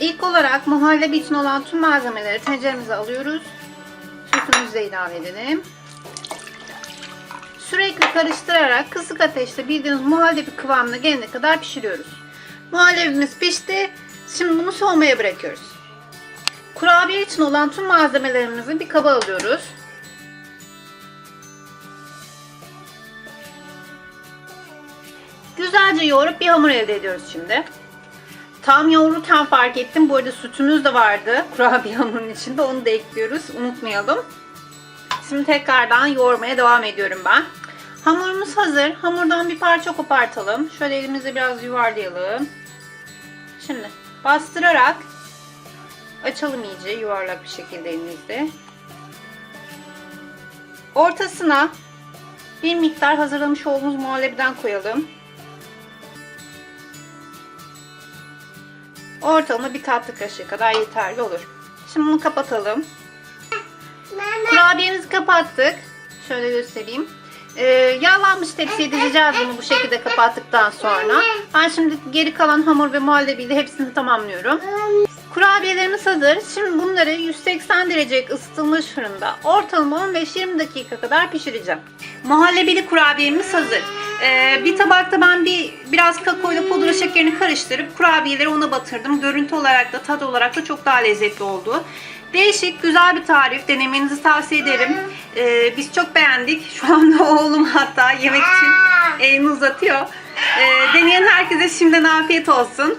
İlk olarak muhallebi için olan tüm malzemeleri tenceremize alıyoruz. Sütümüzü de ilave edelim. Sürekli karıştırarak kısık ateşte bildiğiniz muhallebi kıvamına gelene kadar pişiriyoruz. Muhallebimiz pişti. Şimdi bunu soğumaya bırakıyoruz. Kurabiye için olan tüm malzemelerimizi bir kaba alıyoruz. Güzelce yoğurup bir hamur elde ediyoruz şimdi. Tam yoğururken fark ettim. Bu arada sütümüz de vardı. Kurabiye hamurun içinde. Onu da ekliyoruz. Unutmayalım. Şimdi tekrardan yoğurmaya devam ediyorum ben. Hamurumuz hazır. Hamurdan bir parça kopartalım. Şöyle elimizle biraz yuvarlayalım. Şimdi bastırarak açalım iyice yuvarlak bir şekilde elimizde. Ortasına bir miktar hazırlamış olduğumuz muhallebiden koyalım. Ortalama bir tatlı kaşığı kadar yeterli olur. Şimdi bunu kapatalım. Kurabiyemizi kapattık. Şöyle göstereyim. Ee, yağlanmış tepsiye dizeceğiz bunu bu şekilde kapattıktan sonra. Ben şimdi geri kalan hamur ve muhallebiyle hepsini tamamlıyorum. Kurabiyelerimiz hazır. Şimdi bunları 180 derece ısıtılmış fırında ortalama 15-20 dakika kadar pişireceğim. Muhallebili kurabiyemiz hazır. Ee, bir tabakta ben bir biraz kakao ile pudra şekerini karıştırıp kurabiyeleri ona batırdım. Görüntü olarak da tat olarak da çok daha lezzetli oldu. Değişik, güzel bir tarif. Denemenizi tavsiye ederim. Ee, biz çok beğendik. Şu anda oğlum hatta yemek için elini uzatıyor. Ee, deneyen herkese şimdiden afiyet olsun.